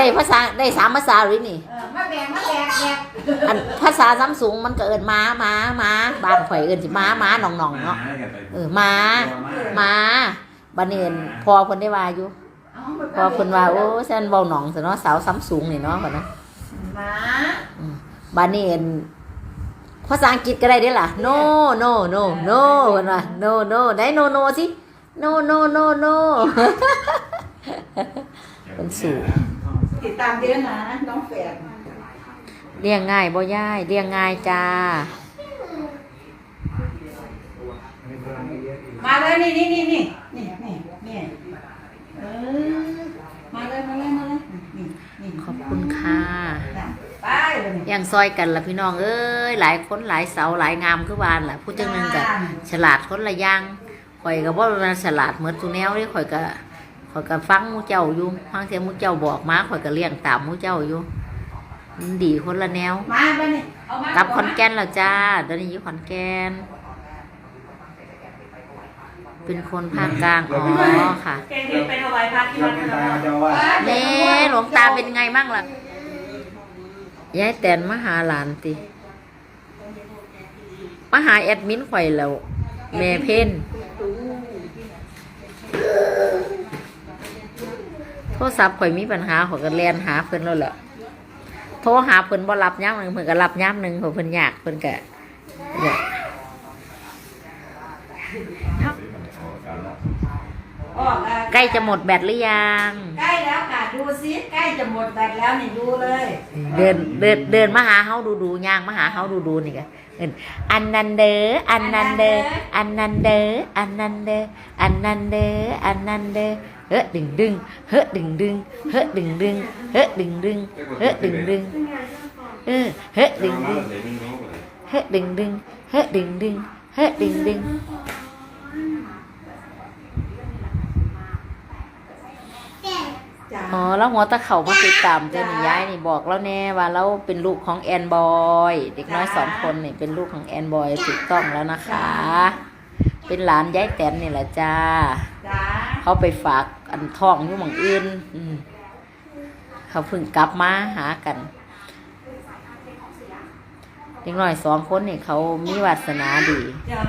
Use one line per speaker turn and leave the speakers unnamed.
ได้ภาษาได้สามภาษาหรือนี่
เออมาแบ่งมาแบ่งแบ่ง
อันภาษาซัมซุงมันก็เอินม้าม้าม้าบ้านข่อยเอินสิม้าม้าหนองหนองๆเนาะเออม้าม้าบันเอินพอเพิ่นได้ว่าอยู่
เอาไป
พอเพิ่นว่าโอ้แซนเว้าหนองซะเนาะสาวซัมซุงนี่เนาะบัดนะ
หมา
บัดนี้เอิ้นภาษาอังกฤษก็ได้เด้ล่ะ no no no no เพิ่นว่า no no ได้ no no สิ no no no no เป็นสูง
ติดตามเยอะนะน้องแฝด
เลี้ยงง่ายบ่ย่ายเลี้ยงง่ายจ้า
มาเลยนี่นี่นี่นี่นี่นี่นี่เออมาเลยมาเลยมาเลยนี่นี่
ขอบคุณค่ะ
น่ะไปเลยนี่
ยังซอยกันละพี่น้องเอ้ยหลายคนหลายเสาหลายงามคือวานล่ะผู้จังหนึงก็ฉลาดคนละอย่างข่อยก็บ่ว่าฉลาดเหมือนทุแนวเด้ข่อยก็ ข่อยก็ฟังหมู่เจ้าอยู่ฟังเสียงหมู่เจ้าบอกมาข่อยก็เลี้ยงตามหมู่เจ้าอยู่มันดีคนละแนว
มาไปนี่เอามาก
ลับขอนแก่นแล้วจ้าตอนนี้อยู่ขอนแก่นเป็นคนภาคกลางอ๋อค่ะ
เก่งที่ไปถวายพระที่วัดพระนคร
เจ้าว่า
เน่หลวงตาเป็นไงบ้างล่ะยายแตนมาหาหลานติมาหาแอดมินข่อยแล้ว แม่เพ่นโท รศัพท์ข่อยมีปัญหาข่อยก็แลนหาเพิ่นแล้วแหละโทรหาเพิ่นบ่รับย่ำหนึ่งเพิ่นก็รับย่ำหนึ่งเพราะเพิ่นอยากเพิ่นก็เนี่ย
ออกอะ
ใกล้จะหมดแบตหรือยัง
ใกล้แล้วค่ะดูซิใกล้จะหมดแบตแล้วนี่ดูเลย
เดินเดินเดินมาหาเฮาดูดูย่างมาหาเฮาดูดูนี่ก็เอิ้นอันนันเดออันนันเดออันนันเดออันนันเดออันนันเดออันนันเดอ เฮ้อดึงดึงเฮ้อดึงดึงเฮ้อดึงดึงเฮ้อดึงดึงเฮ้อดึงดึงเออเฮ้อดึงดึงเฮ้อดึงดึงเฮ้อดึงดึงเฮ้อดึงดึง
จ้า
อ๋อแล้วหัวตะเข่ามาติดตามเจ้านี่ย้ายนี่บอกแล้วแน่ว่าเราเป็นลูกของแอนบอยเด็กน้อยสองคนนี่เป็นลูกของแอนบอยถูกต้องแล้วนะคะ เป็นหลานย้ายแตนนี่แหละจ้า
จ้า
เขาไปฝาก อันท้องอยู่หมองอื่นอืมเขาเพิ่งกลับมาหากันเด็กน้อยสองคนนี่เขามีวาสนาดี
จ้า